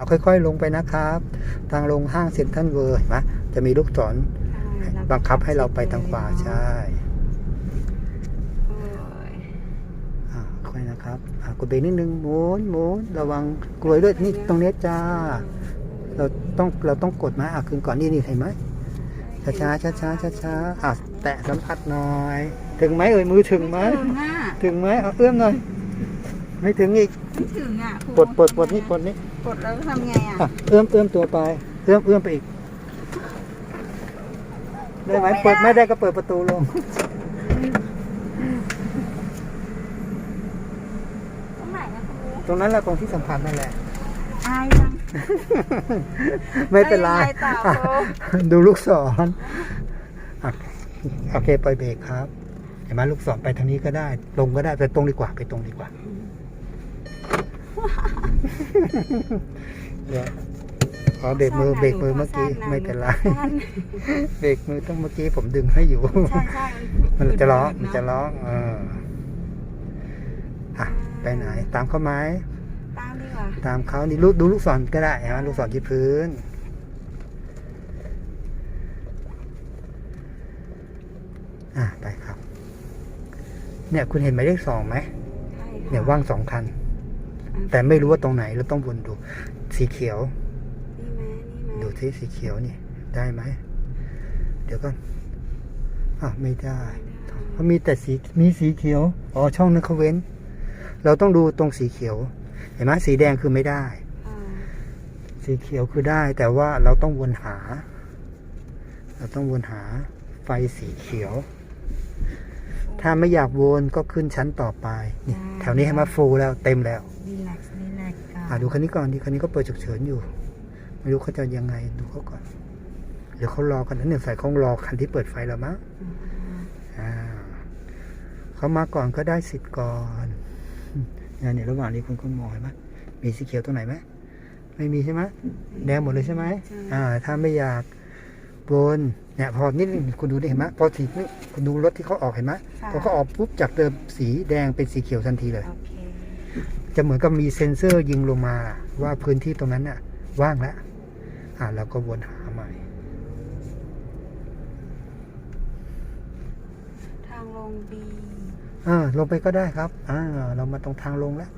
เอาค่อยๆลงไปนะครับ ทางลงห้างเซ็นทรัลเวิร์เห็นไหมจะมีลูกศรบังคับให้เราไปทางขวาใช่โอ้ยอ่าค่อยนะครับอ่ากดเบรกนิดนึงหมุนหมุนระวังกลวยด้วยนี่ตรงเนี้ยจ้า เราต้องเราต้องกดไหมอะคืนก่อนนี่นี่เห็นไหมช้าช้าช้าช้าช้าช้าๆอะแตะสัมผัสหน่อย ถึงไหมเอ่ยมือถึงไหมถึงอะถึงไหมเอาเอื้อมหน่อย ไม่ถึงอีกไม่ถึงอะปลดปลดปลดนี่ปลดนี่ ปลดแล้วทำไงอะ อะเอื้อมเอื้อมตัวไป เอื้อมเอื้อมไปอีก ได้ไหมเปิดไม่ได้ก็เปิดประตูลง ตรงไหนนะครูตรงนั้นแหละตรงที่สัมผัสนั่นแหละ อายจัง ไม่เป็นไรแล้วยังไงต่ออะครูดูลูกศรอะโอเคปล่อยเบรกครับ เห็นไหมลูกศรไปทางนี้ก็ได้ ลงก็ได้ไปตรงดีกว่าไปตรงดีกว่า เดี๋ยวขอเบรกมือเบรกมือเมื่อกี้ไม่เป็นไรเบรกมือต้องเมื่อกี้ผมดึงให้อยู่ใช่ใช่มันจะร้องมันจะร้องเอออะไปไหน ตามเขาไหมตามดีกว่าตามเขานี่ลูกดูลูกศรก็ได้นะลูกศรที่พื้นอะไปครับ เนี่ยคุณเห็นหมายเลขสองไหมใช่ค่ะเนี่ยว่างสองคัน แต่ไม่รู้ว่าตรงไหนเราต้องวนดู สีเขียวนี่ไหมนี่ไหมดูที่สีเขียวนี่ ได้ไหม เดี๋ยวก่อนอะไม่ได้เพราะมีแต่สีมีสีเขียว อ๋อช่องนั้นเขาเว้น เราต้องดูตรงสีเขียว เห็นไหมสีแดงคือไม่ได้อ่าสีเขียวคือได้ แต่ว่าเราต้องวนหา เราต้องวนหาไฟสีเขียว ถ้าไม่อยากวนก็ขึ้นชั้นต่อไปนี่แถวนี้ให้มาฟูลแล้วเต็มแล้ว อนอ่าดูคันนี้ก่อนดีคันนี้ก็เปิดฉุกเฉินอยู่ ไม่รู้เขาจะยังไงดูเขาก่อนเดี๋ยวเขารอกันนะเนี่ยใส่เขารอคันที่เปิดไฟแล้วมั้งอ่าเขามาก่อนก็ได้สิทธิ์ก่อนเนี่ยเนี่ยระหว่างนี้คุณก็มองเห็นไหมมีสีเขียวตรงไหนไหมไม่มีใช่ไหมแดงหมดเลยใช่ไหมอ่า ถ้าไม่อยากบนเนี่ยพอนิดนึงคุณดูดิเห็นไหมพอสีนี่คุณดูรถที่เขาออกเห็นไหมค่ะพอเขาออกปุ๊บจากเดิมสีแดงเป็นสีเขียวทันทีเลยโอเค จะเหมือนกับมีเซ็นเซอร์ยิงลงมาว่าพื้นที่ตรงนั้นน่ะว่างแล้วอ่าเราก็วนหาใหม่ ทางลงบีอ่าลงไปก็ได้ครับอ่าเรามาตรงทางลงแล้ว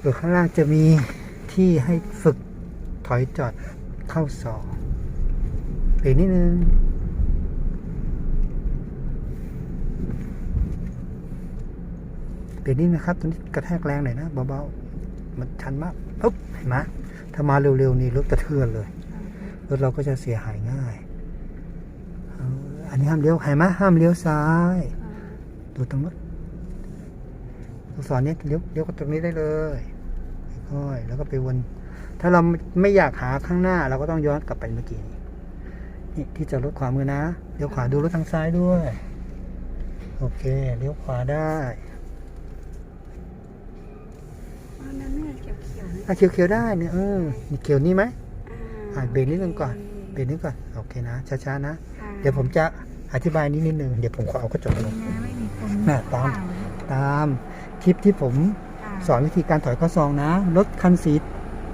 เดี๋ยวข้างล่างจะมีที่ให้ฝึกถอยจอดเข้าสองเบรกนิดนึง เบรกนิดนะครับตรงนี้กระแทกแรงหน่อยนะเบาๆมันชันมากปุ๊บเห็นไหมถ้ามาเร็วๆนี่รถกระเทือนเลยรถเราก็จะเสียหายง่ายอันนี้ห้ามเลี้ยวใครมะห้ามเลี้ยวซ้ายดูตรงนู้นลูกศรนี้เลี้ยวเลี้ยวก็ตรงนี้ได้เลยค่อยๆแล้วก็ไปวนถ้าเราไม่อยากหาข้างหน้า เราก็ต้องย้อนกลับไปเมื่อกี้นี้นี่ที่จะลดขวามือนะเลี้ยวขวาดูรถทางซ้ายด้วย โอเคเลี้ยวขวาได้ อั นนั้นเนี่ยเขียวเขียวๆนี่อะเขียวๆได้เนี่ยเออนี่เขียวนี่ไหมอ่าอะเบรกนิดนึงก่อนเบรกนิดก่อนโอเคนะช้าๆนะค่ะเดี๋ยวผมจะอธิบายนิดนิดนึงเดี๋ยวผมขอเอากระจกลงนะไม่มีคนน่ะตามตามคลิปที่ผมสอนวิธีการถอยข้อซองนะรถคันสี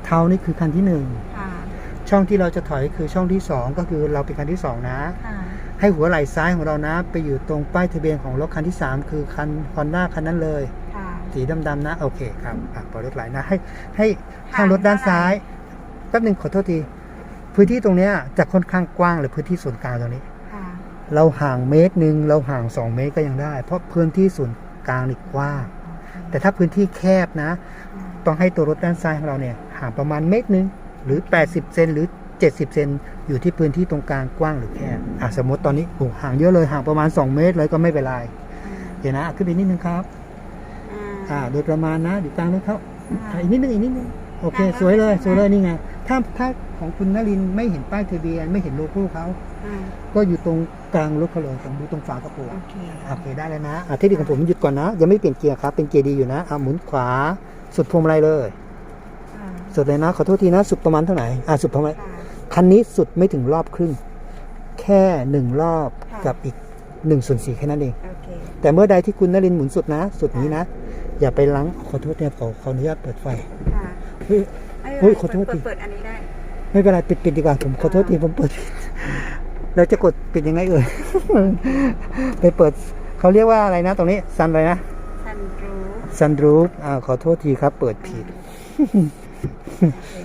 เทานี่คือคันที่หนึ่งค่ะช่องที่เราจะถอยคือช่องที่สองก็คือเราเป็นคันที่สองนะค่ะให้หัวไหล่ซ้ายของเรานะ ไปอยู่ตรงป้ายทะเบียนของรถคันที่สามคือคันฮอนด้าคันนั้นเลยค่ะ สีดำๆนะ โอเคครับอะปล่อยรถไหลนะ ให้ให้ข้างรถด้านซ้ายแป๊บหนึ่งขอโทษที พื้นที่ตรงเนี้ยจะค่อนข้างกว้างเลยพื้นที่ส่วนกลางตรงนี้ ค่ะ เราห่างเมตรหนึ่งเราห่างสองเมตรก็ยังได้ เพราะพื้นที่ส่วนกลางนี่กว้าง แต่ถ้าพื้นที่แคบนะ ต้องให้ตัวรถด้านซ้ายของเราเนี่ยห่างประมาณเมตรหนึ่งหรือ 80 เซนหรือ 70 เซนอยู่ที่พื้นที่ตรงกลางกว้างหรือแคบอะสมมติตอนนี้โอ้ห่างเยอะเลยห่างประมาณ 2 เมตรเลยก็ไม่เป็นไรเดี๋ยวนะขึ้นไปนิดนึงครับ อ่าโดยประมาณนะอยู่กลางรถเขาอะอีกนิดนึงอีกนิดนึงโอเค สวยเลยสวยเลยนี่ไงถ้าถ้าของคุณนรินทร์ไม่เห็นป้ายทะเบียนไม่เห็นโลโก้เขาอ่าก็อยู่ตรงกลางรถเขาเลยผมดูตรงฝากระโปรงโอเคโอเคได้แล้วนะอะเทคนิคของผมหยุดก่อนนะยังไม่เปลี่ยนเกียร์ครับเป็นเกียร์ดีอยู่นะอะหมุนขวาสุดพวงมาลัยเลยค่ะสุดเลยนะขอโทษทีนะสุดประมาณเท่าไหร่อะสุดพวงมาลัยค่ะ คันนี้สุดไม่ถึงรอบครึ่ง แค่หนึ่งรอบค่ะ กับอีกหนึ่งส่วนสี่แค่นั้นเอง โอเคแต่เมื่อใดที่คุณนรินทร์หมุนสุดนะ สุดนี้นะ อย่าไปล้างขอโทษเนี่ยขอขออนุญาตเปิดไฟค่ะเฮ้ยไม่เฮ้ยขอโทษเปิทีดเปิดอันนี้ได้ ไม่เป็นไรปิดปิดดีกว่าผมขอโทษทีผมเปิดผิดแล้วจะกดปิดยังไงเอ่ยไปเปิดเขาเรียกว่าอะไรนะ ตรงนี้ซันอะไรนะซันรูฟซันรูฟอ่าขอโทษทีครับ เปิดผิด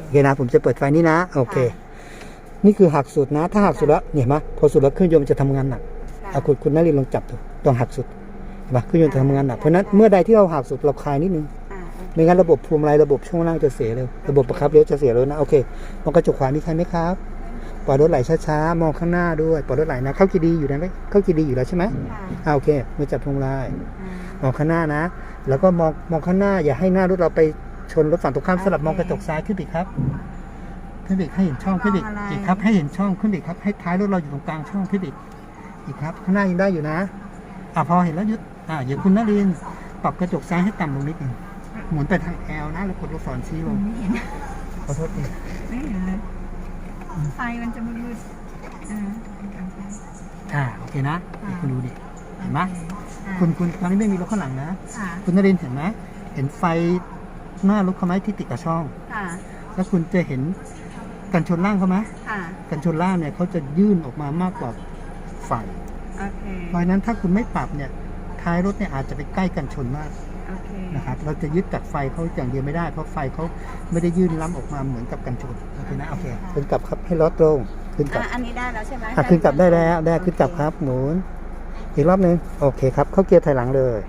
โอเคนะผมจะเปิดไฟนี้นะ โอเค นี่คือหักสุดนะ ถ้าหักสุดแล้วเนี่ยเห็นไหมพอสุดแล้วเครื่องยนต์มันจะทำงานหนักค่ะเอาคุณคุณนรินทร์ลองจับดูต้องหักสุดเห็ นไหมเครื่องยนต์จะทำงานหนักเพราะฉะนั้นเมื่อใดที่เราหักสุดเราคลายนิดนึงอ่าโอเคไม่งั้นระบบพวงมาลัยระบบช่วงล่างจะเสียเร็วระบบประคับเลี้ยวจะเสียเร็วนะโอเคมองกระจกขวามีใครไหมครับปล่อยรถไหลช้าๆมองข้างหน้าด้วยปล่อยรถไหลนะเข้ากีดีอยู่นะไหมเข้ากีดีอยู่แล้วใช่ไหมค่ะอ่าโอเคมือจับพวงมาลัยอ่ามองข้างหน้านะ แล้วก็มองมองข้างหน้าอย่าให้หน้ารถเราไปชนรถฝั่งตรงข้ามโอเคสลับมองกระจกซ้ายขึ้นอีกครับ ขึ้นอีกให้เห็นช่องขึ้นอีกมองอะไรอีกครับ ให้เห็นช่องขึ้นอีกครับให้ท้ายรถเราอยู่ตรงกลางช่องขึ้นอีกอีกครับ ข้างหน้ายังได้อยู่นะอะพอเห็นแล้วหยุด อะอย่าคุณนรินทร์ปรับกระจกซ้ายให้ต่ำลงนิดหนึงหมุนไปทางแอลนะแล้วกดลูกศรชี้ลงไม่เห็นขอโทษทีไม่เห็นเลยไฟมันจะมืดๆอ่าโอเคอ่าโอเคนะเดี๋ยวคุณดูดิเห็นไหมอ่าคุณคุณตอนนี้ไม่มีรถข้างหลังนะค่ะคุณนรินทร์เห็นไหมเห็นไฟหน้ารถเขาไหมที่ติดกับช่องค่ะแล้วคุณจะเห็นกันชนล่างเขาไหมค่ะกันชนล่างเนี่ยเขาจะยื่นออกมามากกว่าฝั่ง โอเคเพราะฉะนั้นถ้าคุณไม่ปรับเนี่ย ท้ายรถเนี่ยอาจจะไปใกล้กันชนมากโอเคนะครับเราจะยึดจากไฟเขาอย่างเดียวไม่ได้เพราะไฟเขาไม่ได้ยื่นล้ำออกมาเหมือนกับกันชนโอเคนะโอเคขึ้นกลับครับให้ล้อตรงขึ้นกลัอะบอันนี้ได้แล้วใช่ไหมอะขึ้นกลับได้แล้วได้ขึ้นกลับครับหมุนอีกรอบหนึ่งโอเคครับเข้าเกียร์ถอยหลังเลย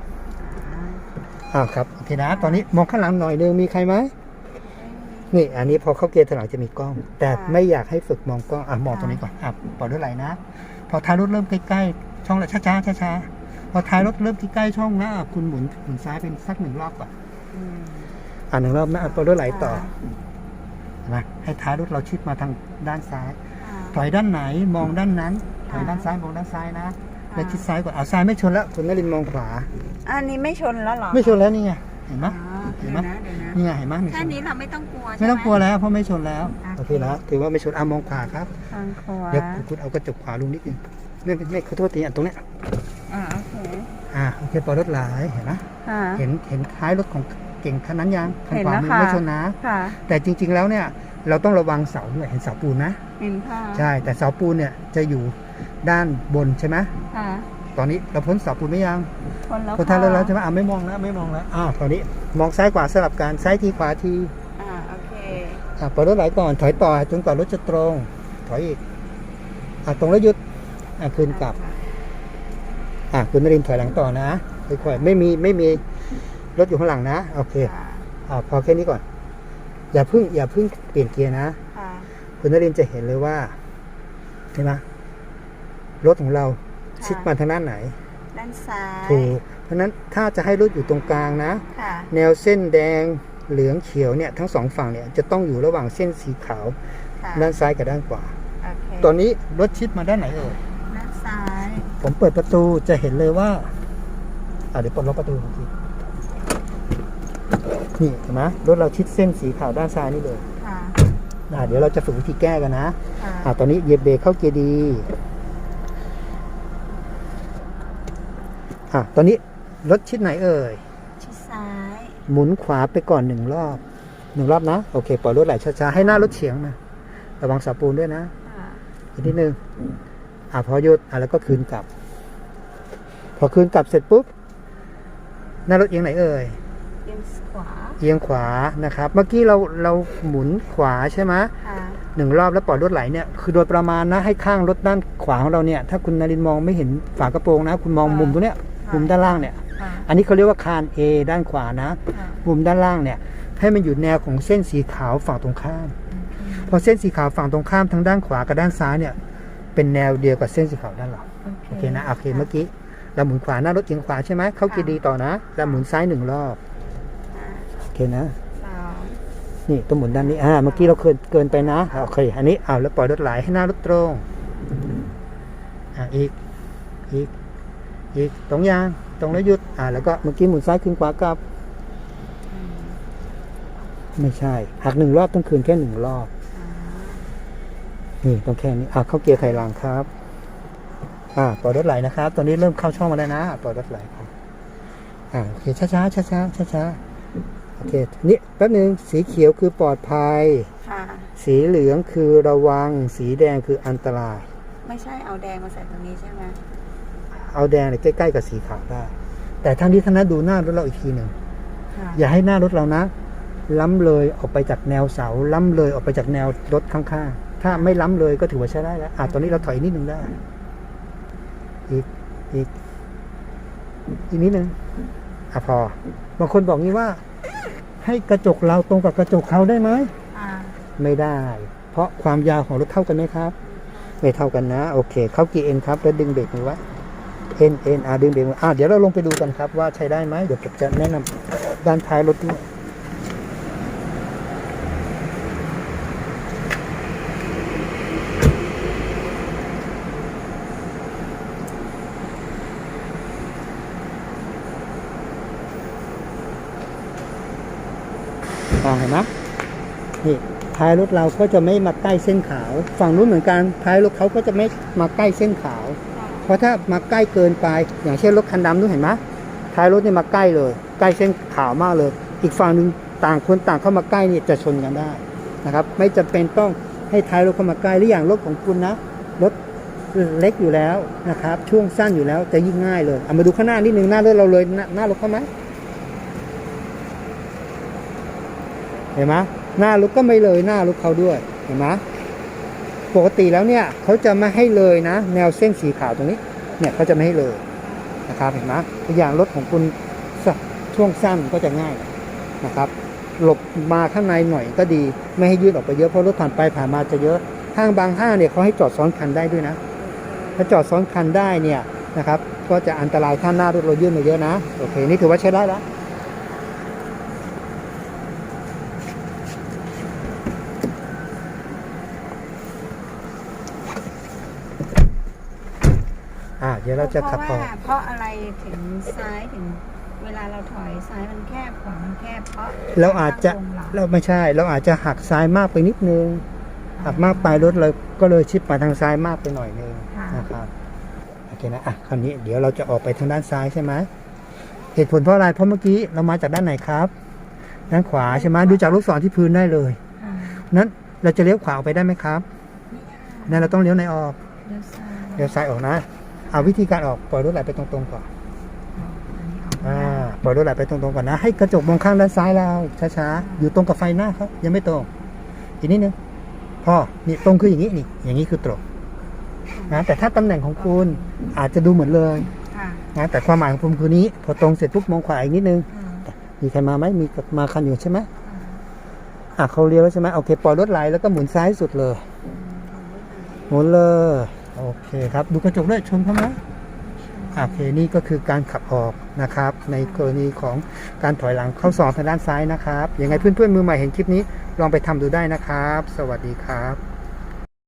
อ่าอ้าวครับโอเคนะ ตอนนี้มองข้างหลังหน่อยนึงมีใครไหมนี่อันนี้พอเข้าเกียร์ถอยหลังจะมีกล้อง แต่ไม่อยากให้ฝึกมองกล้องอะมองตรงนี้ก่อนอะปล่อยรถไหลนะ พอท้ายรถเริ่มใกล้ๆช่องละช้าๆช้าๆ พอท้ายรถเริ่มใกล้ๆช่องนะอะคุณหมุนหมุนซ้ายเป็นสักหนึ่งรอบก่อนอืมอะหนึ่งรอบนะอะปล่อยรถไหลต่อค่ะนะให้ท้ายรถเราชิดมาทางด้านซ้ายค่ะถอยด้านไหนมองด้านนั้น ถอยค่ะด้านซ้ายมองด้านซ้ายนะแล้วชิดซ้ายก่อนอะซ้ายไม่ชนแล้วคุณนรินทร์มองขวาอันนี้ไม่ชนแล้วเหรอไม่ชนแล้วนี่ไงเห็นไหมอ๋อเห็เดี๋นยวไหมนะเดี๋ยวนะนี่ไงเห็นไหมไม่ชแค่นนี้เราไม่ต้องกลัวไม่ต้องกลัวใช่หแล้วเพราะไม่ชนแล้วโอโอเคเคแล้วถือว่าไม่ชนอะมองขวาครับทางขวาเดี๋ยวคุณเอากระจกขวาลงนิดนึงไม่ไม่ไม่ขอโทษทีอะตรงเนี้ยอ่าโอ เคอ่าโอเคปล่อยรถไหลเห็นไหมค่ะเห็นเห็นท้ายรถของเก่งคันนั้นยังทางเห็นขวาแล้วมือค่ะ ไม่ชนนะ ค่ะแต่จริง ๆ แล้วเนี่ยเราต้องระวังเสาด้วยเห็นเสาปูนนะ เห็นค่ะใช่ แต่เสาปูนเนี่ยจะอยู่ด้านบนใช่ไหมค่ะตอนนี้เราพ้นเสาปูนไม่ยังคนแล้วพ้นทางรถแล้วใช่ไหมอ่าไม่มองแล้วไม่มองแล้วอ้าวตอนนี้มองซ้ายขวาสลับกันซ้ายทีขวาทีอ่าโอเคอ่าปล่อยรถไหลก่อนถอยต่อจนกว่ารถจะตรง ถอยอีกอ่าตรงแล้วหยุดอ่าคืนกลับ อะคุณนรินทร์ถอยหลังต่อนะค่อยๆไม่มีไม่มีรถอยู่ข้างหลังนะ โอเคค่ะอ่าพอแค่นี้ก่อน อย่าเพึ่ง อย่าเพึ่งเปลี่ยนเกียร์นะค่ะคุณนรินทร์จะเห็นเลยว่าเห็นไหมรถของเราชิดมาทางด้านไหน ด้านซ้ายถูกเพราะฉะนั้นถ้าจะให้รถอยู่ตรงกลางนะค่ะแนวเส้นแดงเหลืองเขียวเนี่ยทั้งสองฝั่งเนี่ยจะต้องอยู่ระหว่างเส้นสีขาวค่ะด้านซ้ายกับด้านขวาโอเคตอนนี้รถชิดมาด้านไหนเอ่ยด้านซ้าย ผมเปิดประตูจะเห็นเลยว่าอ่าเดี๋ยวปลดล็อกประตูอีกทีนี่เห็นไหมรถเราชิดเส้นสีขาวด้านซ้ายนี่เลยค่ะ อ่าเดี๋ยวเราจะฝึกวิธีแก้กันนะค่ะอ่าตอนนี้เหยียบเบรกเข้าเกียร์ดีอ่าตอนนี้รถชิดไหนเอ่ย ชิดซ้าย หมุนขวาไปก่อนหนึ่งรอบหนึ่งรอบนะ โอเค ปล่อยรถไหลช้าๆ ให้หน้ารถเฉียงนะระวังเสาปูนด้วยนะค่ะ อีกนิดนึงอ่าพอหยุดอ่าแล้วก็คืนกลับพ อคืนกลับเสร็จปุ๊บหน้ารถเอียงไหนเอ่ยเอียงขวาเอียงขวานะครับ เมื่อกี้เราเราหมุนขวาใช่ไหมค่ะหนึ่งรอบแล้วปล่อยรถไหลเนี่ยคือโดยประมาณนะให้ข้างรถด้านขวาของเราเนี่ย ถ้าคุณนรินทร์มองไม่เห็นฝากระโปรงนะ คุณมองมุมตรงเนี้ยมุมด้านล่างเนี่ยค่ะอันนี้เขาเรียกว่าคาน A ด้านขวานะค่ะมุมด้านล่างเนี่ย ให้มันอยู่แนวของเส้นสีขาวฝั่งตรงข้าม พอเส้นสีขาวฝั่งตรงข้ามทั้งด้านขวากับด้านซ้ายเนี่ย เป็นแนวเดียวกับเส้นสีขาวด้านหลังโอเคนะโอเคเมื่อกี้ เราหมุนขวาหน้ารถเอียงขวาใช่ไหมเข้าเกียร์ดีต่อนะเราหมุนซ้ายหนึ่งรอบอ่าโอเคนะสองนี่ต้องหมุนด้านนี้อ่าเมื่อกี้เราเกินเกินไปนะอ่าโอเค อันนี้เอาแล้วปล่อยรถไหลให้หน้ารถตรงอ่าอีกอีกอีกตรงยางตรงแล้วหยุดอ่าแล้วก็เมื่อกี้หมุนซ้ายคืนขวากลับอืมไม่ใช่หักหนึ่งรอบต้องคืนแค่หนึ่งรอบอ่านี่ต้องแค่นี้อ่าเข้าเกียร์ถอยหลังครับ อ่าปล่อยรถไหลนะครับ ตอนนี้เริ่มเข้าช่องมาแล้วนะอ่าปล่อยรถไหลครับอ่าโอเคช้าช้าช้าช้าช้าช้าๆโอเคนี่แป๊บนึงสีเขียวคือปลอดภัย ค่ะ สีเหลืองคือระวัง สีแดงคืออันตราย ไม่ใช่เอาแดงมาใส่ตรงนี้ใช่ไหมเอาแดงเนี่ยใกล้ๆกับสีขาวได้ แต่ทั้งนี้ทั้งนั้นดูหน้ารถเราอีกทีหนึ่งค่ะอย่าให้หน้ารถเรานะ ล้ำเลยออกไปจากแนวเสา ล้ำเลยออกไปจากแนวรถข้างๆ ถ้าไม่ล้ำเลยก็ถือว่าใช้ได้แล้วอะตอนนี้เราถอยนิดนึงได้อีก อีก อีกนิดนึงอะพอ บางคนบอกงี้ว่า ให้กระจกเราตรงกับกระจกเขาได้ไหมอ่าไม่ได้ เพราะความยาวของรถเท่ากันไหมครับ ไม่เท่ากันนะ โอเค เข้ากี่เอ็นครับ แล้วดึงเบรกมือไว้เอ็นเอ็นอ่าดึงเบรกมืออ่าเดี๋ยวเราลงไปดูกันครับว่าใช้ได้ไหมเดี๋ยวผมจะแนะนำด้านท้ายรถด้วย มองเห็นไหมนี่ท้ายรถเราก็จะไม่มาใกล้เส้นขาว ฝั่งนู้นเหมือนกันท้ายรถเขาก็จะไม่มาใกล้เส้นขาว เพราะถ้ามาใกล้เกินไป อย่างเช่นรถคันดำนู้นเห็นไหมท้ายรถเนี่ยมาใกล้เลย ใกล้เส้นขาวมากเลย อีกฝั่งหนึ่งต่างคนต่างเข้ามาใกล้เนี่ยจะชนกันได้นะครับ ไม่จำเป็นต้องให้ท้ายรถเข้ามาใกล้หรืออย่างรถของคุณนะรถเล็กอยู่แล้วนะครับ ช่วงสั้นอยู่แล้วจะยิ่งง่ายเลยเอามาดูข้างหน้านิดนึงหน้ารถเราเลยหน้ารถเข้าไหม เห็นไหมหน้ารถก็ไม่เลยหน้ารถเขาด้วยเห็นไหมปกติแล้วเนี่ยเขาจะไม่ให้เลยนะ แนวเส้นสีขาวตรงนี้ เนี่ยเขาจะไม่ให้เลยนะครับเห็นไหมตัวอย่างรถของคุณช่วงสั้นก็จะง่ายนะครับ หลบมาข้างในหน่อยก็ดี ไม่ให้ยืดออกไปเยอะเพราะรถผ่านไปผ่านมาจะเยอะห้างบางห้างเนี่ยเขาให้จอดซ้อนคันได้ด้วยนะ ถ้าจอดซ้อนคันได้เนี่ยนะครับ ก็จะอันตรายถ้าหน้ารถเรายื่นมาเยอะนะ โอเค นี่ถือว่าใช้ได้แล้ว เดี๋ยวเราจะขับเพอราะอกว่าเพราะอะไรถึงซ้ายถึงเวลาเราถอยซ้ายมันแคบขวามันแคบเพราะเราอาจจะตั้งวงหลังเราไม่ใช่ เราอาจจะหักซ้ายมากไปนิดนึงหักมากไปรถเราก็เลยชิดไปทางซ้ายมากไปหน่อยนึงค่ะนะครับโอเคนะอะคราวนี้เดี๋ยวเราจะออกไปทางด้านซ้ายใช่ไหมเหตุผลเพราะอะไรเพราะเมื่อกี้เรามาจากด้านไหนครับ ด้านขวาใช่ไหมดูจากลูกศรที่พื้นได้เลยค่ะนั้นเราจะเลี้ยวขวาออกไปได้ไหมครับไม่ได้นั่นเราต้องเลี้ยวในออกเลี้ยวซ้ายเลี้ยวซ้ายออกนะ เอาวิธีการออกปล่อยรถไหลไปตรงๆก่อนอ๋ออันนี้ออกไม่อ่าได้ปล่อยรถไหลไปตรงๆก่อนนะ ให้กระจกมองข้างด้านซ้ายเราช้าๆอยู่ตรงกับไฟหน้าครับยังไม่ตรง อีกนิดนึงพอนี่ตรงคืออย่างนี้นี่ อย่างนี้คือตรงนะแต่ถ้าตำแหน่งของคุณอาจจะดูเหมือนเลยค่ะนะแต่ความหมายของผมคือนี้ พอตรงเสร็จปุ๊บมองขวาอีกนิดนึงอ่ามีใครมาไหมมีมาคันอยู่ใช่ไหมอ่าอะเขาเลี้ยวแล้วใช่ไหมโอเคปล่อยรถไหลแล้วก็หมุนซ้ายสุดเลย หมุนเลย โอเคครับ ดูกระจกด้วยชนเขาไหมโอเคนี่ก็คือการขับออกนะครับ ในกรณีของการถอยหลังเข้าซองทางด้านซ้ายนะครับยังไงเพื่อนๆมือใหม่เห็นคลิปนี้ลองไปทำดูได้นะครับ สวัสดีครับ